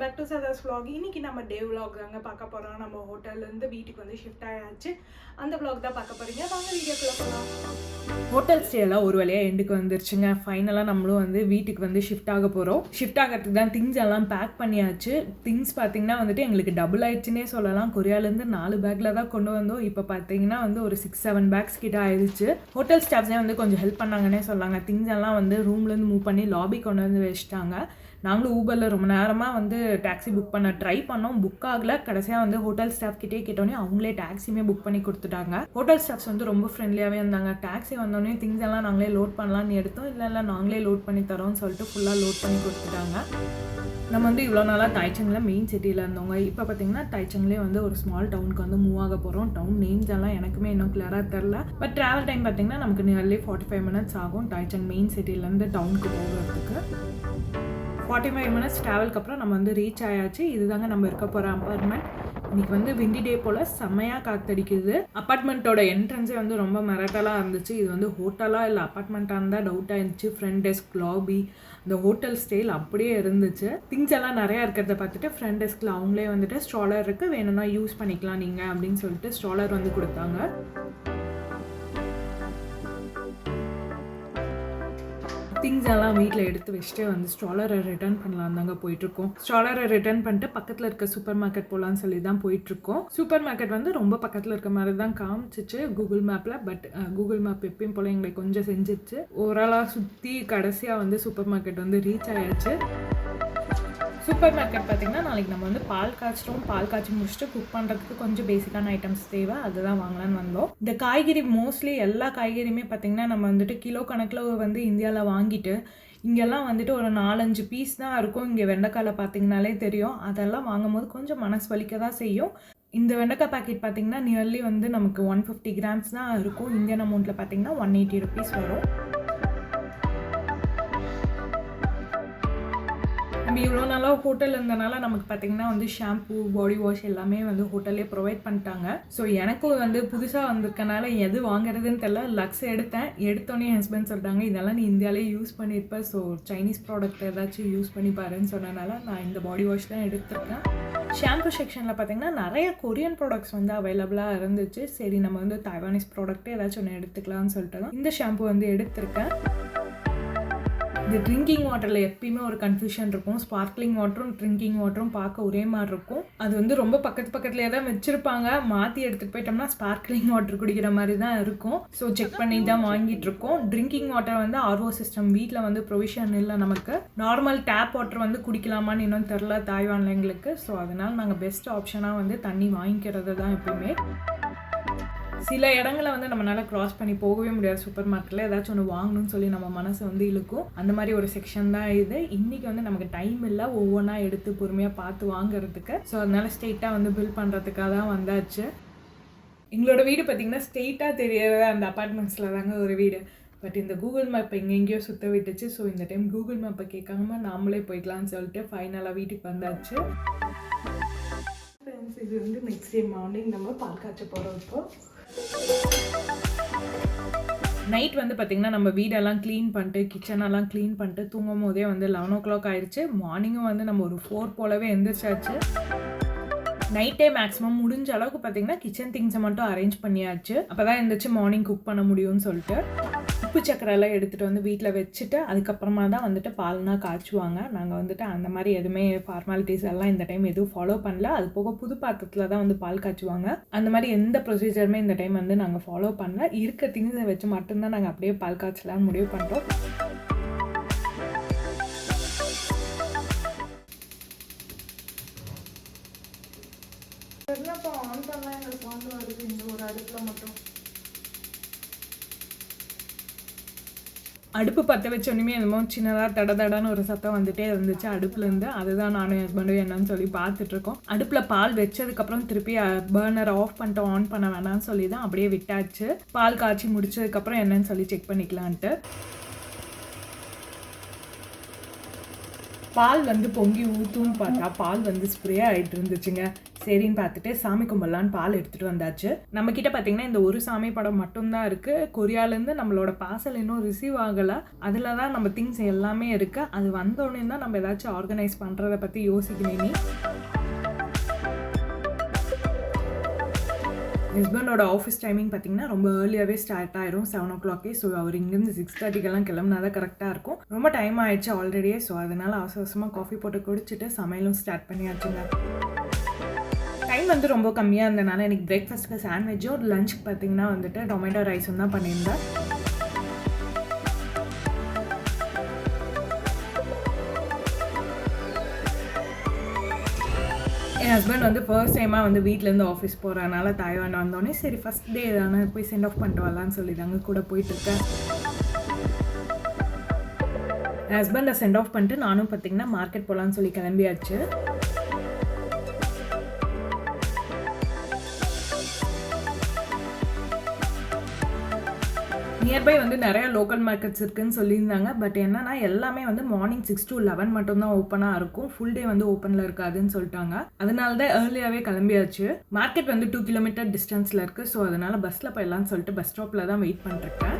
Back to சதாஸ் vlog. இன்றைக்கி நம்ம டே vlog தாங்க பார்க்க போகிறோம் நம்ம ஹோட்டல்லேருந்து வீட்டுக்கு வந்து ஷிஃப்ட் ஆயாச்சு. அந்த ப்ளாக் தான் பார்க்க போகிறீங்க வாங்க வீடியோக்குள்ளே போகலாம் ஹோட்டல் ஸ்டே எல்லாம் ஒரு வழியாக எண்டுக்கு வந்துருச்சுங்க. ஃபைனலாக நம்மளும் வந்து வீட்டுக்கு வந்து ஷிஃப்ட் ஆக போகிறோம் ஷிஃப்ட் ஆகிறதுக்கு தான் திங்ஸ் எல்லாம் பேக் பண்ணியாச்சு. திங்ஸ் பார்த்தீங்கன்னா வந்துட்டு எங்களுக்கு டபுள் ஆயிடுச்சுன்னே சொல்லலாம். கொரியாலேருந்து நாலு பேக்கில் தான் கொண்டு வந்தோம். இப்போ பார்த்தீங்கன்னா வந்து ஒரு சிக்ஸ் செவன் பேக்ஸ் கிட்ட ஆயிடுச்சு ஹோட்டல் ஸ்டாஃப்ஸே வந்து கொஞ்சம் ஹெல்ப் பண்ணாங்கன்னே சொல்லாங்க திங்ஸ் எல்லாம் வந்து ரூம்லேருந்து மூவ் பண்ணி லாபி கொண்டு வந்து வச்சுட்டாங்க. நாங்களும் ஊபரில் ரொம்ப நேரமாக வந்து டாக்ஸி புக் பண்ண ட்ரை பண்ணோம். புக் ஆகல. கடைசியாக வந்து ஹோட்டல் ஸ்டாஃப் கிட்டே கேட்டோன்னே அவங்களே டாக்ஸியுமே புக் பண்ணி கொடுத்துட்டாங்க. ஹோட்டல் ஸ்டாஃப்ஸ் வந்து ரொம்ப ஃப்ரெண்ட்லியாகவே இருந்தாங்க. டாக்ஸி வந்தோடனே திங்ஸ் எல்லாம் நாங்களே லோட் பண்ணலாம்னு எடுத்தோம். இல்லை இல்லை நாங்களே லோட் பண்ணி தரோம்னு சொல்லிட்டு ஃபுல்லாக லோட் பண்ணி கொடுத்துட்டாங்க. நம்ம வந்து இவ்வளோ நாளாக தாய்ச்சங்கில் மெயின் சிட்டியில் இருந்தவங்க. இப்போ பார்த்தீங்கன்னா டைச்சங்லேயே வந்து ஒரு ஸ்மால் டவுனுக்கு வந்து மூவ் ஆக போகிறோம் டவுன் நேம்ஸ் எல்லாம் எனக்குமே இன்னும் கிளியராக தெரில பட் ட்ராவல் டைம் பார்த்தீங்கன்னா நமக்கு நியர்லி ஃபார்ட்டி ஃபைவ் மினிட்ஸ் ஆகும். தாய்ச்சங் மெயின் சிட்டிலேருந்து டவுனுக்கு போகிறதுக்கு. ஃபார்ட்டி ஃபைவ் மினிட்ஸ் ட்ராவலுக்கு அப்புறம் நம்ம வந்து ரீச் ஆயாச்சு. இதுதாங்க நம்ம இருக்க போகிற அப்பார்ட்மெண்ட் இன்னைக்கு வந்து விண்டி டே போல் செம்மையாக காத்தடிக்குது. அப்பார்ட்மெண்ட்டோட என்ட்ரன்ஸே வந்து ரொம்ப மிரட்டலாக இருந்துச்சு. இது வந்து ஹோட்டலாக இல்லை அப்பார்ட்மெண்ட்டாக இருந்தால் டவுட் ஆயிருந்துச்சு. ஃப்ரண்ட் டெஸ்க் லாபி இந்த ஹோட்டல் ஸ்டைல் அப்படியே இருந்துச்சு. திங்ஸ் எல்லாம் நிறையா இருக்கிறத பார்த்துட்டு ஃப்ரண்ட் டெஸ்கில் அவங்களே வந்துட்டு ஸ்ட்ராலர் இருக்குது வேணும்னா யூஸ் பண்ணிக்கலாம் நீங்கள் அப்படின்னு சொல்லிட்டு ஸ்ட்ராலர் வந்து கொடுத்தாங்க. திங்ஸ் எல்லாம் வீட்டில் எடுத்து வச்சுட்டு வந்து ஸ்ட்ராலரை ரிட்டர்ன் பண்ணலாம் தாங்க போயிட்டுருக்கோம். ஸ்ட்ராலரை ரிட்டர்ன் பண்ணிட்டு பக்கத்தில் இருக்க சூப்பர் மார்க்கெட் போகலான்னு சொல்லி தான் போயிட்டுருக்கோம். சூப்பர் மார்க்கெட் வந்து ரொம்ப பக்கத்தில் இருக்க மாதிரி தான் காமிச்சிச்சு கூகுள் மேப்பில் பட் கூகுள் மேப் எப்பயும் போல் எங்களை கொஞ்சம் செஞ்சிச்சு ஓவராலாக சுற்றி கடைசியாக வந்து சூப்பர் மார்க்கெட் வந்து ரீச் ஆயாச்சு. சூப்பர் மார்க்கெட் பார்த்திங்கன்னா நாளைக்கு நம்ம வந்து பால் காய்ச்சிட்டோம். பால் காய்ச்சி முடிச்சுட்டு குக் பண்ணுறதுக்கு கொஞ்சம் பேசிக்கான ஐட்டம்ஸ் தேவை. அதுதான் வாங்கலான்னு வந்தோம். இந்த காய்கறி மோஸ்ட்லி எல்லா காய்கறியுமே பார்த்தீங்கன்னா நம்ம வந்துட்டு கிலோ கணக்கில் வந்து இந்தியாவில் வாங்கிட்டு இங்கெல்லாம் வந்துட்டு ஒரு நாலஞ்சு பீஸ் தான் இருக்கும். இங்கே வெண்டைக்காயில் பார்த்தீங்கனாலே தெரியும். அதெல்லாம் வாங்கும்போது கொஞ்சம் மனசு வலிக்க தான் செய்யும். இந்த வெண்டைக்காய் பாக்கெட் பார்த்தீங்கன்னா நியர்லி வந்து நமக்கு ஒன் ஃபிஃப்டி கிராம்ஸ் தான் இருக்கும். இந்தியன் அமௌண்ட்டில் பார்த்தீங்கன்னா ஒன் எயிட்டி ருபீஸ் வரும். நம்ம இவ்வளோ நாளாக ஹோட்டல் இருந்தனால நமக்கு பார்த்தீங்கன்னா வந்து ஷாம்பு பாடி வாஷ் எல்லாமே வந்து ஹோட்டல்லே ப்ரொவைட் பண்ணிட்டாங்க. ஸோ எனக்கும் வந்து புதுசாக வந்திருக்கனால எது வாங்குறதுன்னு தெரில லக்ஸ் எடுத்தேன். எடுத்தோடனே என் ஹஸ்பண்ட் சொல்கிறாங்க இதெல்லாம் நீ இந்தியாவிலே யூஸ் பண்ணியிருப்ப ஸோ சைனீஸ் ப்ராடக்ட் ஏதாச்சும் யூஸ் பண்ணி பாருன்னு சொன்னனால நான் இந்த பாடி வாஷ் தான் எடுத்திருக்கேன். ஷாம்பு செக்ஷனில் பார்த்தீங்கன்னா நிறைய கொரியன் ப்ராடக்ட்ஸ் வந்து அவைலபிளாக இருந்துச்சு. சரி நம்ம வந்து தைவானிஸ் ப்ராடக்ட்டே ஏதாச்சும் ஒன்று எடுத்துக்கலாம்னு சொல்லிட்டு தான் இந்த ஷாம்பு வந்து எடுத்திருக்கேன். இந்த ட்ரிங்கிங் வாட்டரில் எப்பயுமே ஒரு கன்ஃபியூஷன் இருக்கும். ஸ்பார்க்லிங் வாட்டரும் ட்ரிங்கிங் வாட்டரும் பார்க்க ஒரே மாதிரி இருக்கும். அது வந்து ரொம்ப பக்கத்து பக்கத்துலேயே தான் வச்சுருப்பாங்க. மாற்றி எடுத்துகிட்டு போயிட்டோம்னா ஸ்பார்க்லிங் வாட்டர் குடிக்கிற மாதிரி தான் இருக்கும். ஸோ செக் பண்ணி தான் வாங்கிட்டு இருக்கோம். ட்ரிங்கிங் வாட்டர் வந்து ஆர்ஓ சிஸ்டம் வீட்டில் வந்து ப்ரொவிஷன் இல்லை நமக்கு. நார்மல் டேப் வாட்டர் வந்து குடிக்கலாமான்னு இன்னும் தெரில தாய்வானில் எங்களுக்கு. ஸோ அதனால் நாங்கள் பெஸ்ட் ஆப்ஷனாக வந்து தண்ணி வாங்கிக்கிறது தான் எப்பவுமே சில இடங்களை வந்து நம்மளால கிராஸ் பண்ணி போகவே முடியாது சூப்பர் மார்க்கெட்டில் ஏதாச்சும் ஒன்று வாங்கணும்னு சொல்லி நம்ம மனசு வந்து இழுக்கும். அந்த மாதிரி ஒரு செக்ஷன் தான் இது. இன்றைக்கி வந்து நமக்கு டைம் இல்லை. ஒவ்வொன்றா எடுத்து பொறுமையாக பார்த்து வாங்குறதுக்கு. ஸோ அதனால ஸ்ட்ரெயிட்டாக வந்து பில் பண்ணுறதுக்காக தான் வந்தாச்சு. எங்களோட வீடு பார்த்திங்கன்னா ஸ்ட்ரெயிட்டாக தெரியாத அந்த அப்பார்ட்மெண்ட்ஸில் தாங்க ஒரு வீடு. பட் இந்த கூகுள் மேப் எங்கெங்கேயோ சுத்த விட்டுச்சு. ஸோ இந்த டைம் கூகுள் மேப்பை கேட்காம நாமளே போய்க்கலாம்னு சொல்லிட்டு ஃபைனலாக வீட்டுக்கு வந்தாச்சு. ஃப்ரெண்ட்ஸ் இது வந்து நெக்ஸ்ட் டே மார்னிங் நம்ம பால் காய்ச்ச போகிறோம் இப்போ. நைட் வந்து பார்த்திங்கன்னா நம்ம வீடெல்லாம் க்ளீன் பண்ணிட்டு கிச்சனெல்லாம் க்ளீன் பண்ணிட்டு தூங்கும் போதே வந்து லெவன் ஓ கிளாக் ஆயிடுச்சு மார்னிங்கும் வந்து நம்ம ஒரு ஃபோர் போலவே எந்திரிச்சாச்சு. நைட்டே மேக்ஸிமம் முடிஞ்ச அளவுக்கு பார்த்தீங்கன்னா கிச்சன் திங்ஸை மட்டும் அரேஞ்ச் பண்ணியாச்சு. அப்போ தான் எழுந்திரிச்சு மார்னிங் குக் பண்ண முடியும்னு சொல்லிட்டு. உப்பு சக்கரை எல்லாம் எடுத்துகிட்டு வந்து வீட்டில் வச்சுட்டு அதுக்கப்புறமா தான் வந்துட்டு பால்னா காய்ச்சுவாங்க. நாங்கள் வந்துட்டு அந்த மாதிரி எதுவுமே ஃபார்மாலிட்டிஸ் எல்லாம் இந்த டைம் எதுவும் ஃபாலோ பண்ணல. அது போக புது பாத்திரத்தில் தான் வந்து பால் காய்ச்சுவாங்க. அந்த மாதிரி எந்த ப்ரொசீஜருமே இந்த டைம் வந்து நாங்கள் ஃபாலோ பண்ணல. இருக்க திங்ஸை வச்சு மட்டும்தான் நாங்கள் அப்படியே பால் காய்ச்சலான்னு முடிவு பண்ணுறோம் அடுப்பு பற்ற வச்சோன்னே என்னமோ சின்னதாக தட தடன்னு ஒரு சத்தம் வந்துட்டே இருந்துச்சு. அடுப்புலேருந்து அதுதான் நானும் ஹஸ்பண்டும் என்னன்னு சொல்லி பார்த்துட்ருக்கோம் அடுப்பில் பால் வச்சதுக்கப்புறம் திருப்பி பர்னர் ஆஃப் பண்ணிட்டு ஆன் பண்ண வேணாம்னு சொல்லி தான் அப்படியே விட்டாச்சு. பால் காய்ச்சி முடிச்சதுக்கப்புறம் என்னன்னு சொல்லி செக் பண்ணிக்கலான்ட்டு. பால் வந்து பொங்கி ஊற்றும் பார்த்தா பால் வந்து ஸ்ப்ரே ஆகிட்டு இருந்துச்சுங்க. சரின்னு பார்த்துட்டு சாமி கும்பலான்னு பால் எடுத்துகிட்டு வந்தாச்சு. நம்ம கிட்ட பார்த்தீங்கன்னா இந்த ஒரு சாமி படம் மட்டும்தான் இருக்குது கொரியாலேருந்து நம்மளோட பார்சல் இன்னும் ரிசீவ் ஆகலை. அதில் தான் நம்ம திங்ஸ் எல்லாமே இருக்குது அது வந்தோடனே தான் நம்ம ஏதாச்சும் ஆர்கனைஸ் பண்ணுறதை பற்றி யோசிக்கணும் ஹஸ்பண்டோட ஆஃபீஸ் டைமிங் பார்த்தீங்கன்னா ரொம்ப ஏர்லியாகவே ஸ்டார்ட் ஆயிரும். செவன் ஓ கிளாக்கே ஸோ அவர் இங்கேருந்து சிக்ஸ் தேர்ட்டிக்கெல்லாம் கிளம்புனா தான் கரெக்டாக இருக்கும். ரொம்ப டைம் ஆயிடுச்சு ஆல்ரெடியே ஸோ அதனால் அவசர அவசரமாக காஃபி போட்டு குடிச்சிட்டு சமையலும் ஸ்டார்ட் பண்ணியாச்சுங்க. வந்து ரொம்ப கம்மியாக இருந்தனால எனக்கு பிரேக்ஃபாஸ்ட்டுக்கு சாண்ட்விச்சும் லஞ்சுக்கு பார்த்தீங்கன்னா வந்துட்டு டொமேட்டோ ரைஸும் தான் பண்ணியிருந்தேன். என் ஹஸ்பண்ட் வந்து ஃபர்ஸ்ட் டைமாக வந்து வீட்டிலேருந்து ஆஃபீஸ் போகிறனால தாய்வான் வந்தோடனே சரி ஃபஸ்ட் டே தானே போய் சென்ட் ஆஃப் பண்ணிட்டு வரலான்னு சொல்லி தாங்க கூட போயிட்டுருக்கேன் என் ஹஸ்பண்டை சென்ட் ஆஃப் பண்ணிட்டு நானும் பார்த்தீங்கன்னா மார்க்கெட் போகலான்னு சொல்லி கிளம்பியாச்சு. நியர்பை வந்து நிறைய லோக்கல் மார்க்கெட்ஸ் இருக்குன்னு சொல்லியிருந்தாங்க. பட் என்னன்னா எல்லாமே வந்து மார்னிங் சிக்ஸ் டு லெவன் மட்டும்தான் ஓப்பனாக இருக்கும். ஃபுல் டே வந்து ஓப்பனில் இருக்காதுன்னு சொல்லிட்டாங்க. அதனால தான் ஏர்லியாகவே கிளம்பியாச்சு. மார்க்கெட் வந்து டூ கிலோமீட்டர் டிஸ்டன்ஸில் இருக்குது ஸோ அதனால் பஸ்ஸில் போயிடலாம்னு சொல்லிட்டு பஸ் ஸ்டாப்பில் தான் வெயிட் பண்ணிருக்கேன்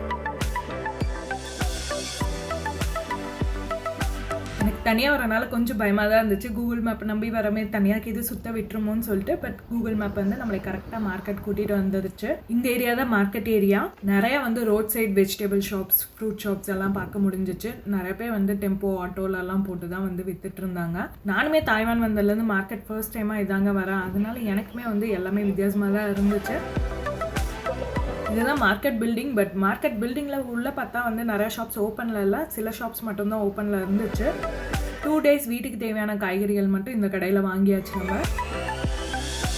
தனியாக வரனால கொஞ்சம் பயமாக தான் இருந்துச்சு. கூகுள் மேப் நம்பி வரமே தனியாக இது சுத்த விட்டுருமோன்னு சொல்லிட்டு பட் கூகுள் மேப் வந்து நம்மளை கரெக்டாக மார்க்கெட் கூட்டிகிட்டு வந்துருச்சு. இந்த ஏரியா தான் மார்க்கெட் ஏரியா நிறையா வந்து road side vegetable shops fruit shops எல்லாம் பார்க்க முடிஞ்சிச்சு. நிறைய பேர் வந்து டெம்போ ஆட்டோலெல்லாம் போட்டு தான் வந்து வித்துட்டு இருந்தாங்க. நானுமே தாய்வான் வந்ததுலேருந்து மார்க்கெட் ஃபர்ஸ்ட் டைமாக இதாங்க வரேன். அதனால எனக்குமே வந்து எல்லாமே வித்தியாசமாக தான் இருந்துச்சு. இதுதான் மார்க்கெட் பில்டிங் பட் மார்க்கெட் பில்டிங்கில் உள்ளே பார்த்தா வந்து நிறையா ஷாப்ஸ் ஓப்பனில் இல்லை. சில ஷாப்ஸ் மட்டும்தான் ஓப்பனில் இருந்துச்சு. டூ டேஸ் வீட்டுக்கு தேவையான காய்கறிகள் மட்டும் இந்த கடையில் வாங்கியாச்சு நம்ம.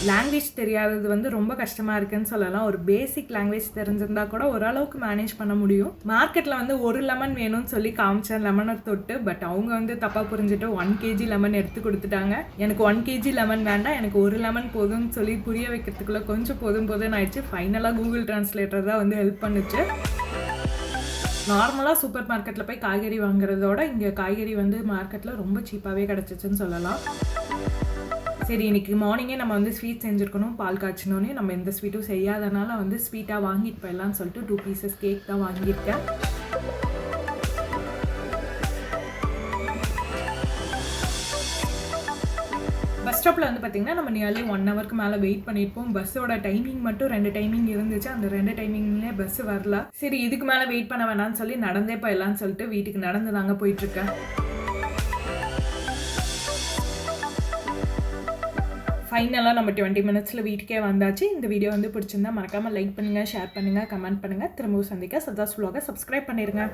லாங்குவேஜ் தெரியாதது வந்து ரொம்ப கஷ்டமாக இருக்குன்னு சொல்லலாம். ஒரு பேசிக் லாங்குவேஜ் தெரிஞ்சிருந்தா கூட ஓரளவுக்கு மேனேஜ் பண்ண முடியும். மார்க்கெட்டில் வந்து ஒரு லெமன் வேணும்னு சொல்லி காமிச்சேன் லெமனை தொட்டு. பட் அவங்க வந்து தப்பாக புரிஞ்சுட்டு ஒன் கேஜி லெமன் எடுத்து கொடுத்துட்டாங்க. எனக்கு ஒன் கேஜி லெமன் வேண்டாம் எனக்கு ஒரு லெமன் போதும்னு சொல்லி புரிய வைக்கிறதுக்குள்ளே கொஞ்சம் போதும் போதும்னு ஆயிடுச்சு. ஃபைனலாக கூகுள் டிரான்ஸ்லேட்டர் தான் வந்து ஹெல்ப் பண்ணுச்சு. நார்மலாக சூப்பர் மார்க்கெட்டில் போய் காய்கறி வாங்குறதோட இங்கே காய்கறி வந்து மார்க்கெட்டில் ரொம்ப சீப்பாகவே கிடச்சிச்சுன்னு சொல்லலாம். சரி இன்னைக்கு மார்னிங்கே நம்ம வந்து ஸ்வீட் செஞ்சுருக்கணும் பால் காய்ச்சினோன்னே நம்ம எந்த ஸ்வீட்டும் செய்யாதனால வந்து ஸ்வீட்டாக வாங்கிட்டு போயிடலாம்னு சொல்லிட்டு டூ பீசஸ் கேக் தான் வாங்கியிருக்கேன். பஸ் ஸ்டாப்பில் வந்து பார்த்திங்கன்னா நம்ம நியர்லி ஒன் ஹவருக்கு மேலே வெயிட் பண்ணியிருப்போம். பஸ்ஸோட டைமிங் மட்டும் ரெண்டு டைமிங் இருந்துச்சு. அந்த ரெண்டு டைமிங்லேயே பஸ் வரல. சரி இதுக்கு மேலே வெயிட் பண்ண வேணாம்னு சொல்லி நடந்தே போயிடலாம்னு சொல்லிட்டு வீட்டுக்கு நடந்து தாங்க போயிட்டுருக்கேன் ஃபைனலாக நம்ம டுவெண்ட்டி மினிட்ஸில் வீட்டுக்கே வந்தாச்சு. இந்த வீடியோ வந்து பிடிச்சிருந்தா மறக்காமல் லைக் பண்ணுங்கள் ஷேர் பண்ணுங்கள் கமெண்ட் பண்ணுங்கள் திரும்பவும் சந்திக்க. சதாஸ் vlog-அ சப்ஸ்கிரைப் பண்ணிடுங்க